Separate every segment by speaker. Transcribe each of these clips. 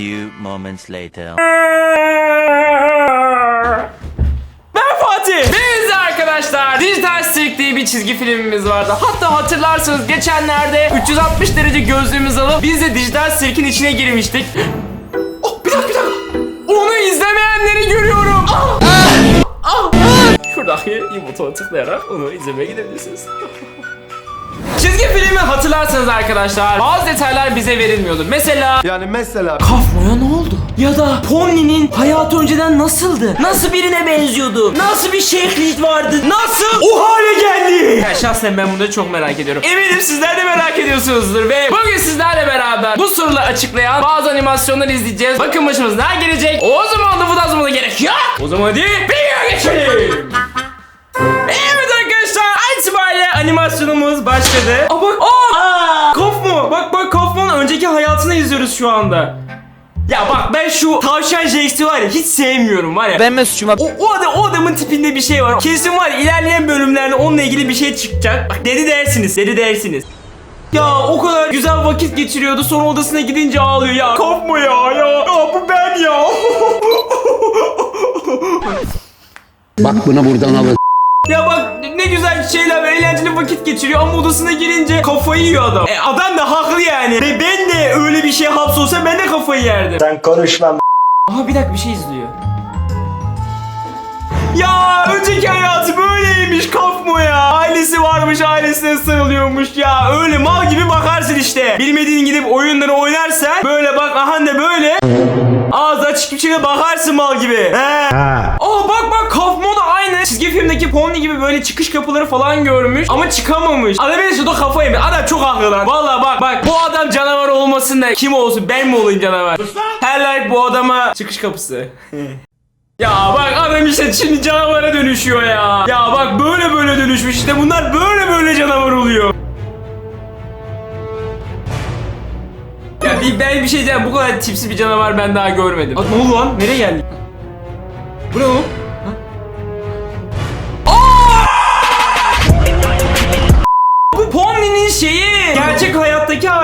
Speaker 1: few moments later.
Speaker 2: Ben Fatih. Biz arkadaşlar Dijital Sirk diye bir çizgi filmimiz vardı. Hatta hatırlarsanız geçenlerde 360 derece gözlüğümüzü alıp biz de Dijital Sirk'in içine girmiştik. Oh, bir dakika bir dakika. Onu izlemeyenleri görüyorum. Ah! Ah! Şuradaki i butona tıklayarak onu izlemeye gidebilirsiniz. Çizgi filmi hatırlarsanız arkadaşlar bazı detaylar bize verilmiyordu. Mesela
Speaker 3: Yani mesela
Speaker 2: Kafmo'ya ne oldu? Ya da Pomni'nin hayatı önceden nasıldı? Nasıl birine benziyordu? Nasıl bir şehirlik vardı? Nasıl o hale geldi? Ya şahsen ben bunu çok merak ediyorum. Eminim sizler de merak ediyorsunuzdur ve bugün sizlerle beraber bu soruları açıklayan bazı animasyonları izleyeceğiz. Bakın başımız ne gelecek? O zaman da bu da gerek yok. O zaman hadi videoya geçelim. Animasyonumuz başladı. Aa bak aa, Kofmo bak bak Kofmo'nun önceki hayatını izliyoruz şu anda. Ya bak ben şu tavşan Jax'i var ya hiç sevmiyorum var ya.
Speaker 4: Ben mi suçuma?
Speaker 2: O, o, adam, o adamın tipinde bir şey var. Kesin var ya, ilerleyen bölümlerde onunla ilgili bir şey çıkacak. Bak dedi dersiniz, dedi dersiniz. Ya o kadar güzel vakit geçiriyordu sonra odasına gidince ağlıyor ya. Kopma ya ya. Ya bu ben ya.
Speaker 5: Bak bunu buradan alın.
Speaker 2: Ya bak ne güzel şeyler eğlenceli vakit geçiriyor ama odasına girince kafayı yiyor adam. E, adam da haklı yani. Ve ben de öyle bir şey hapsolsam ben de kafayı yerdim.
Speaker 3: sen konuşma.
Speaker 2: Aha bir dakika bir şey izliyor. Ya önceki hayatı böyleymiş Kafmo ya. Ailesi varmış ailesine sarılıyormuş ya. Öyle mal gibi bakarsın işte. Bilmediğin gidip oyunları oynarsan böyle bak aha da böyle. Ağzı açık bir şekilde bakarsın mal gibi. He. Aa bak bak Kafmo da aynı. Çizgi filmdeki Pony gibi böyle çıkış kapıları falan görmüş ama çıkamamış. Adam en sonunda kafa yemiş. Adam çok haklı lan. Valla bak bak bu adam canavar olmasın da kim olsun ben mi olayım canavar? Her like bu adama çıkış kapısı. Ya bak adam işte şimdi canavara dönüşüyor ya. Ya bak böyle böyle dönüşmüş işte bunlar böyle böyle canavar oluyor. Ya bir, ben bir şey diyeceğim bu kadar tipsiz bir canavar ben daha görmedim. Aa, ne oldu lan? Nereye geldik? Bu ne oğlum?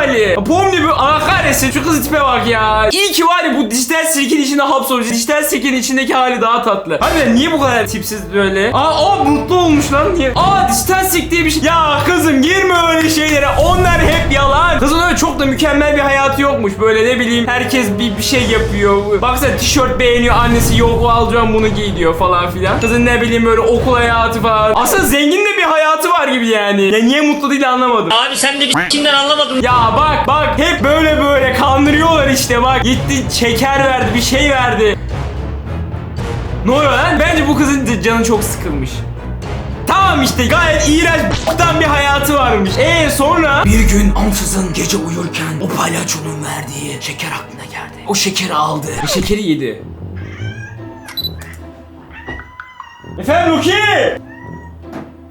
Speaker 2: Hali. Pomni bu Allah kahretsin şu kız tipe bak ya. İyi ki var ya bu dijital sirkin içinde hapsolmuş. Dijital sirkin içindeki hali daha tatlı. Harbiden niye bu kadar tipsiz böyle? Aa, aa mutlu olmuş lan niye? Aa dijital sirk diye bir şey. Ya kızım girme öyle şeylere. Onlar hep yalan. Kızın öyle çok da mükemmel bir hayatı yokmuş. Böyle ne bileyim herkes bir, bir şey yapıyor. Baksana tişört beğeniyor annesi yok alacağım bunu giy diyor falan filan. Kızın ne bileyim böyle okul hayatı falan. Aslında zengin de bir hayatı var gibi yani. Ya niye mutlu değil anlamadım.
Speaker 6: Abi sen de bir s**kinden anlamadın.
Speaker 2: Ya bak bak hep böyle böyle kandırıyorlar işte bak. Gitti şeker verdi bir şey verdi. Ne oluyor lan? Bence bu kızın canı çok sıkılmış. Tamam işte gayet iğrenç bir hayatı varmış. E sonra? Bir gün ansızın gece uyurken o palyaçonun verdiği şeker aklına geldi. O şekeri aldı. O şekeri yedi. Efendim Ruki?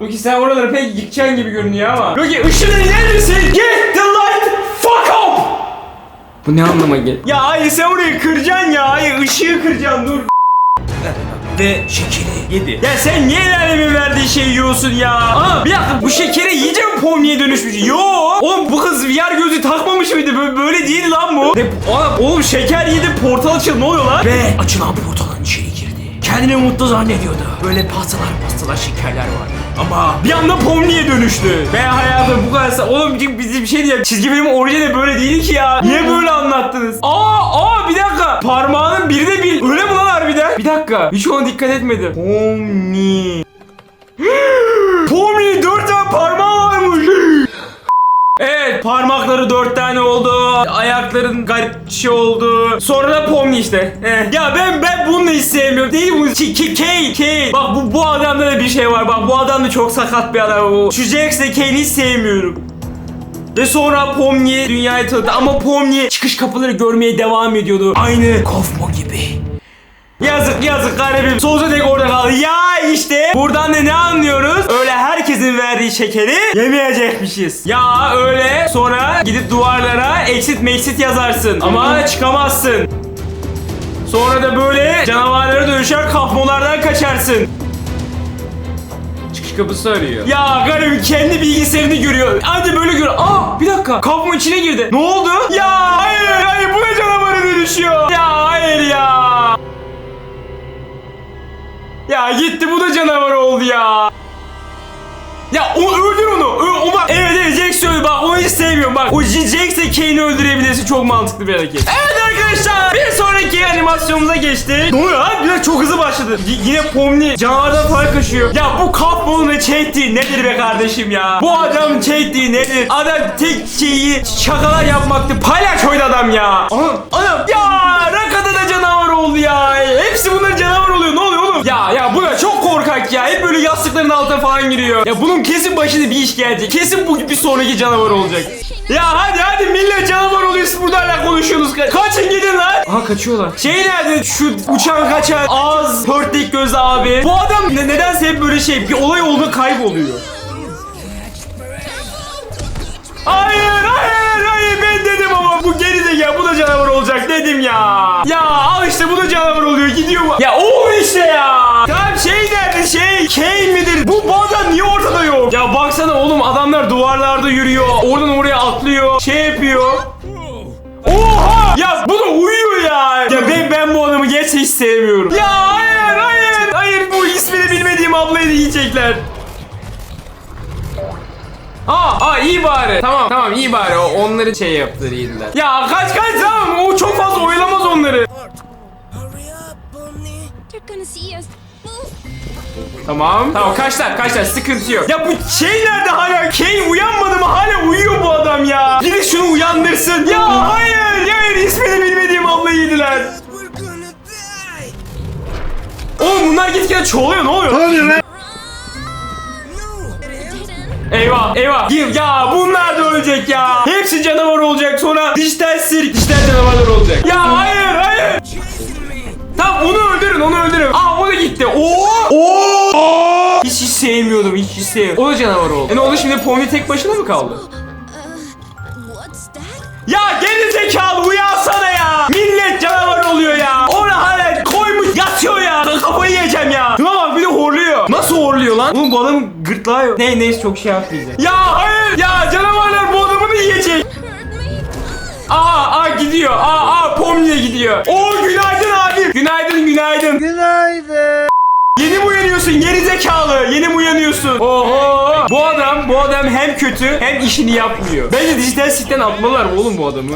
Speaker 2: Ruki sen oraları pek yıkacaksın gibi görünüyor ama. Ruki ışını iner misin? Get the light fuck up! Bu ne anlama gel? Ya hayır sen orayı kıracaksın ya. Hayır ışığı kıracaksın dur. Ve şekeri yedi. Ya sen niye el alemin verdiği şeyi yiyorsun ya? Aa bir dakika bu şekeri yiyince mi pomniye dönüşmüş? Yo. Oğlum bu kız VR gözü takmamış mıydı? Böyle, böyle değil lan bu. Ne, oğlum, şeker yedi portal açıldı ne oluyor lan? Ve açılan portalın içeri girdi. Kendini mutlu zannediyordu. Böyle pastalar pastalar şekerler var. Ama bir anda Pomni'ye dönüştü. Ve hayatım bu kadar... Oğlum bizim bir şey diyeceğim. Çizgi film orijinali böyle değil ki ya. Niye böyle anlattınız? Aa aa bir dakika. Parmağının biri de bir. Öyle mi lan harbiden? Bir dakika. Hiç ona dikkat etmedim. Pomni. Pomni dört tane parmağı. Evet parmakları dört tane oldu. Ayakların garip şey oldu. Sonra da Pomni işte. Eh. Ya ben ben bunu hiç sevmiyorum. Değil bu. Ki, ki, Kane, Kane. Bak bu, bu adamda da bir şey var. Bak bu adam da çok sakat bir adam. Bu. Şu Jax ile Kane'i sevmiyorum. Ve sonra Pomni dünyayı tanıdı ama Pomni çıkış kapıları görmeye devam ediyordu. Aynı Kofmo gibi. Yazık yazık garibim. Sonsuza dek orada kaldı. Ya işte buradan da ne anlıyoruz? Öyle herkesin verdiği şekeri yemeyecekmişiz. Ya öyle sonra gidip duvarlara exit mexit yazarsın. Ama çıkamazsın. Sonra da böyle canavarlara dönüşer kafmolardan kaçarsın. Çıkış kapısı arıyor. Ya garip kendi bilgisayarını görüyor. Anca böyle görüyor. Aa bir dakika kapımın içine girdi. Ne oldu? Ya hayır hayır bu ne canavara dönüşüyor. Ya hayır ya. Ya gitti bu da canavar oldu ya. Ya o öldür onu. Ö- o bak evet evet Jax öldü bak onu hiç sevmiyorum bak. O J- Jax'le Kane'i öldürebilirsin çok mantıklı bir hareket. Evet arkadaşlar bir sonraki animasyonumuza geçtik. Ne oluyor lan? Biraz çok hızlı başladı. Y- yine Pomni canavardan falan kaçıyor. Ya bu kapmonun çektiği nedir be kardeşim ya? Bu adam çektiği nedir? Adam tek şeyi şakalar yapmaktı. Palyaçoydu adam ya. Anam anam ya Rakada da canavar oldu ya. Ya ya bu da çok korkak ya. Hep böyle yastıkların altına falan giriyor. Ya bunun kesin başına bir iş gelecek. Kesin bu bir sonraki canavar olacak. Ya hadi hadi millet canavar oluyorsun burada hala konuşuyorsunuz. Ka- Kaçın gidin lan. Aha kaçıyorlar. Şey nerede şu uçan kaçan ağız pörtlek göz abi. Bu adam ne, nedense hep böyle şey bir olay olduğunda kayboluyor. Hayır hayır dedim ama bu geri zekalı bu da canavar olacak dedim ya. Ya al işte bu da canavar oluyor gidiyor bu. Ya o işte ya. Tamam şey nerede şey Kane midir? Bu, adam niye ortada yok? Ya baksana oğlum adamlar duvarlarda yürüyor. Oradan oraya atlıyor. Şey yapıyor. Oha! Ya bu da uyuyor ya. Ya ben, ben bu adamı gerçekten hiç sevmiyorum. Ya hayır hayır. Hayır bu ismini bilmediğim ablayı da yiyecekler. Aa, aa iyi bari. Tamam tamam iyi bari. O, onları şey yaptılar iyiydiler. Ya kaç kaç tamam. O çok fazla oyalamaz onları. Tamam. Tamam kaçlar kaçlar sıkıntı yok. Ya bu şey nerede hala? Kane uyanmadı mı? Hala uyuyor bu adam ya. Biri şunu uyandırsın. Ya hayır. Hayır ismini bilmediğim ablayı yediler. Oğlum bunlar gitgide çoğuluyor ne oluyor?
Speaker 1: Didn't.
Speaker 2: Eyvah eyvah. Ya bunlar da ölecek ya. Hepsi canavar olacak sonra dijital sirk dijital canavarlar olacak. Ya hayır hayır. Tamam onu öldürün onu öldürün. Aa o da gitti. Oo! Oo! Hiç hiç sevmiyordum hiç hiç sevmiyordum. O da canavar oldu. E ne oldu şimdi Pony tek başına mı kaldı? Ya geri zekalı uyansana ya. Millet canavar oluyor ya. Ona hala adamın gırtlağı. Ne neyse çok şey yapmayacağım. Ya hayır ya canavarlar bu adamı da yiyecek. Aa aa gidiyor. Aa aa Pomni'ye gidiyor. Oo günaydın abi. Günaydın günaydın. Günaydın. Yeni mi uyanıyorsun geri zekalı? Yeni mi uyanıyorsun? Oho! Bu adam, bu adam hem kötü hem işini yapmıyor. Bence dijital sitten atmalılar oğlum bu adamı.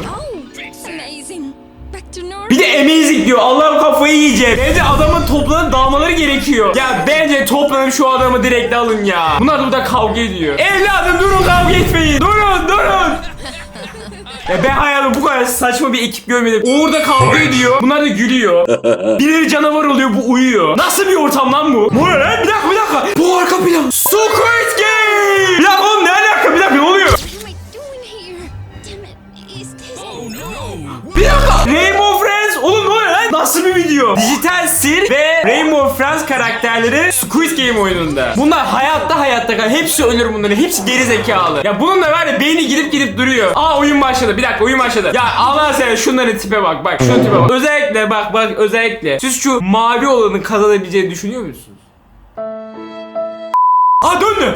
Speaker 2: Bir de amazing diyor. Allah'ım kafayı yiyeceğim. Bence adamın toplanıp dağılmaları gerekiyor. Ya bence toplanıp şu adamı direkt alın ya. Bunlar da burada kavga ediyor. Evladım durun kavga etmeyin. Durun durun. Ya ben hayatımda bu kadar saçma bir ekip görmedim. Uğur da kavga ediyor. Bunlar da gülüyor. Birileri canavar oluyor bu uyuyor. Nasıl bir ortam lan bu? Bu ne lan? Bir dakika bir dakika. Bu arka plan. Video? Dijital Sir ve Rainbow Friends karakterleri Squid Game oyununda. Bunlar hayatta hayatta kal. Hepsi ölür bunların. Hepsi geri zekalı. Ya bunun da var ya beyni gidip gidip duruyor. Aa oyun başladı. Bir dakika oyun başladı. Ya Allah sen şunların tipe bak. Bak şu tipe bak. Özellikle bak bak özellikle. Siz şu mavi olanın kazanabileceğini düşünüyor musunuz? Aa döndü.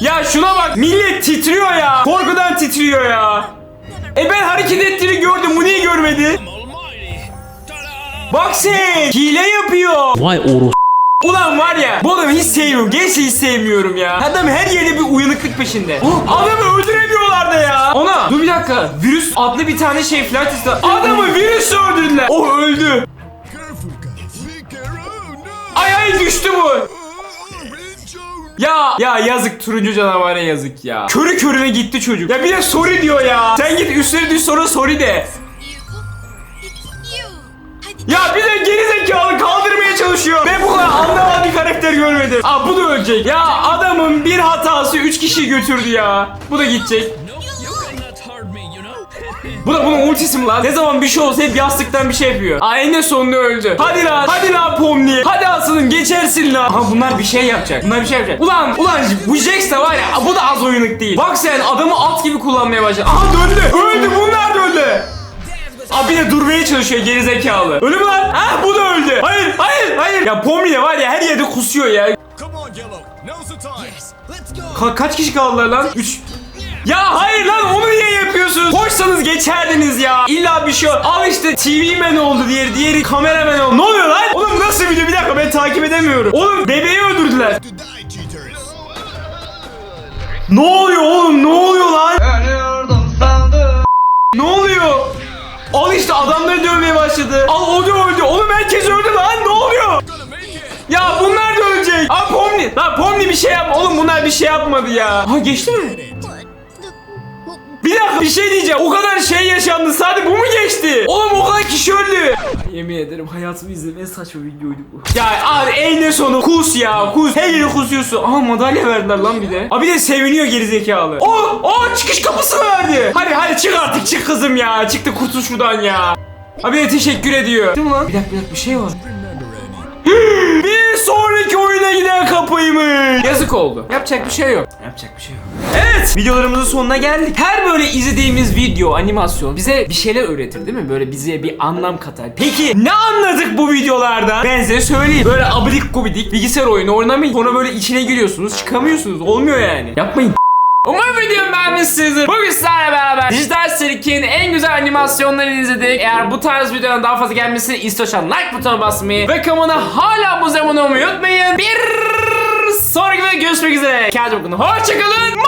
Speaker 2: Ya şuna bak millet titriyor ya. Korkudan titriyor ya. E ben hareket ettiğini gördüm. Bu niye görmedi? Bak sen hile yapıyor.
Speaker 5: Vay oru.
Speaker 2: Ulan var ya bu adamı hiç sevmiyorum. Gençliği hiç sevmiyorum ya. Adam her yerde bir uyanıklık peşinde. Adamı öldüremiyorlar da ya. Ona dur bir dakika. Virüs adlı bir tane şey testi. Adamı virüs öldürdüler. O öldü. Ay ay düştü bu. Ya ya yazık turuncu canavara yazık ya. Körü körüne gitti çocuk. Ya bir de sorry diyor ya. Sen git üstüne düş sonra sorry de. Ya bir de geri kaldırmaya çalışıyor. Ben bu kadar anlamadan bir karakter görmedim. Aa bu da ölecek. Ya adamın bir hatası 3 kişiyi götürdü ya. Bu da gidecek. Bu da bunun ultisi lan? Ne zaman bir şey olsa hep yastıktan bir şey yapıyor. Aa en sonunda öldü. Hadi lan, hadi lan Pomni. Hadi asılın geçersin lan. Aha bunlar bir şey yapacak. Bunlar bir şey yapacak. Ulan, ulan bu Jax de var ya bu da az oyunluk değil. Bak sen adamı at gibi kullanmaya başladı. Aha döndü. Öldü bunlar da öldü. Abi de durmaya çalışıyor gerizekalı. Ölü mü lan? Ha bu da öldü. Hayır hayır hayır. Ya Pomni de var ya her yerde kusuyor ya. Ka- kaç kişi kaldılar lan? 3 ya hayır lan onu niye yapıyorsunuz? Koşsanız geçerdiniz ya. İlla bir şey ol- Al işte TV man oldu diğeri, diğeri kameraman oldu. Ne oluyor lan? Oğlum nasıl video? Bir dakika ben takip edemiyorum. Oğlum bebeği öldürdüler. Ne oluyor oğlum? Ne oluyor lan? Ne oluyor? Al işte adamları dövmeye başladı. Al o da öldü. Oğlum herkes öldü lan. Ne oluyor? Ya bunlar da ölecek. Aa Pomni. Lan Pomni bir şey yapma. Oğlum bunlar bir şey yapmadı ya. Ha geçti mi? Bir dakika bir şey diyeceğim. O kadar şey yaşandı. Sadece bu mu geçti? Oğlum o kadar kişi öldü. Yemin ederim hayatımı izlediğim en saçma videoydu bu. Ya abi en sonu kus ya kus. Her yeri kusuyorsun. Aha madalya verdiler lan bir de. Abi de seviniyor gerizekalı. O o çıkış kapısı verdi. Hadi hadi çık artık çık kızım ya. Çık da kurtul şuradan ya. Abi de teşekkür ediyor. Değil mi lan? Bir dakika bir dakika bir şey var. sonraki oyuna giden kapıymış. Yazık oldu. Yapacak bir şey yok. Yapacak bir şey yok. Evet videolarımızın sonuna geldik. Her böyle izlediğimiz video, animasyon bize bir şeyler öğretir değil mi? Böyle bize bir anlam katar. Peki ne anladık bu videolardan? Ben size söyleyeyim. Böyle abidik gubidik bilgisayar oyunu oynamayın. Sonra böyle içine giriyorsunuz çıkamıyorsunuz. Olmuyor yani. Yapmayın. Umarım videomu beğenmişsinizdir. Bugün sizlerle beraber Dijital Sirk'in en güzel animasyonlarını izledik. Eğer bu tarz videoların daha fazla gelmesini istiyorsan like butonuna basmayı ve kanala hala abone olmayı unutmayın. Bir sonraki videoda görüşmek üzere. Kendinize bakın. Hoşçakalın.